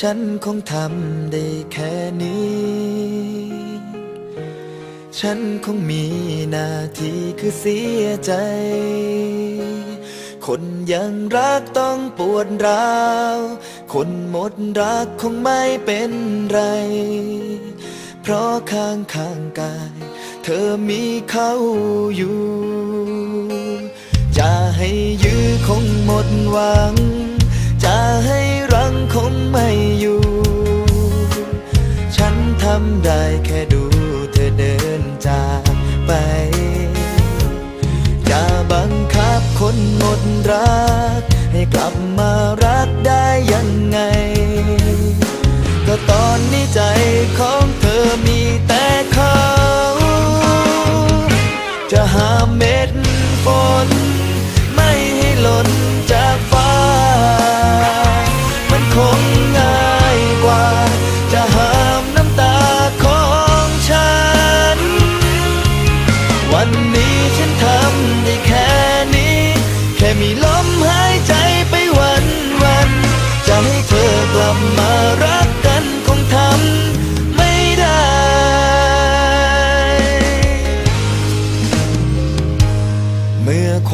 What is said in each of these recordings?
ฉันคงทำได้แค่นี้ ฉันคงมีหน้าที่คือเสียใจ คนยังรักต้องปวดร้าว คนหมดรักคงไม่เป็นไร เพราะข้างข้างกาย เธอมีเขาอยู่ จะให้ยื้อคงหมดหวังำได้แค่ดูเธอเดินจากไป อย่าบังคับคนหมดรักให้กลับมา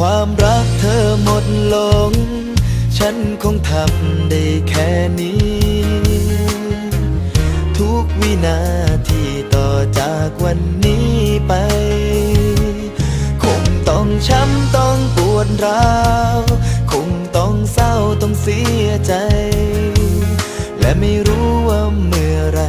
ความรักเธอหมดลง ฉันคงทำได้แค่นี้ ทุกวินาทีต่อจากวันนี้ไป คงต้องช้ำต้องปวดร้าว คงต้องเศร้าต้องเสียใจ และไม่รู้ว่าเมื่อไร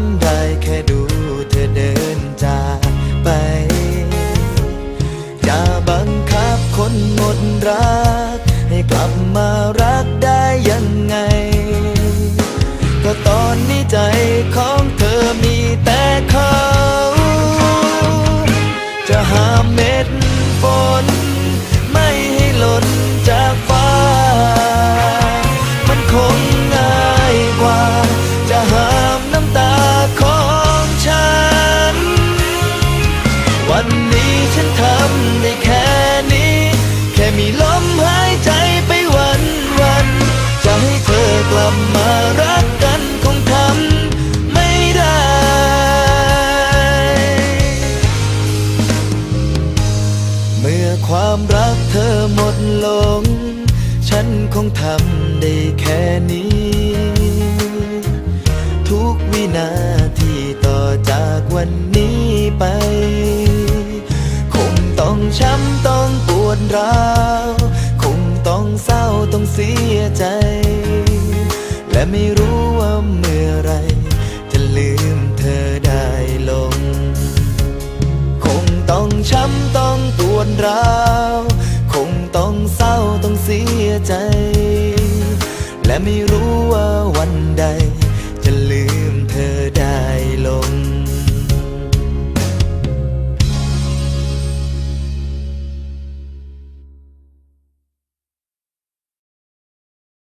ำได้แค่ดูเธอเดินจากไป อย่าบังคับคนหมดรัก ให้กลับมารักได้ยังไง ก็ตอนนี้ใจของเธอมีแต่เขา จะหาเม็ดฝนไม่ให้หล่น อหมดลง ฉันคงทำได้แค่นี้ ทุกวินาทีต่อจากวันนี้ไป คงต้องช้ำต้องปวดร้าว คงต้องเศร้าต้องเสียใจ และไม่รู้ว่าเมื่อไร จะลืมเธอได้ลง คงต้องช้ำต้องปวดร้าว และไม่รู้ว่าวันใด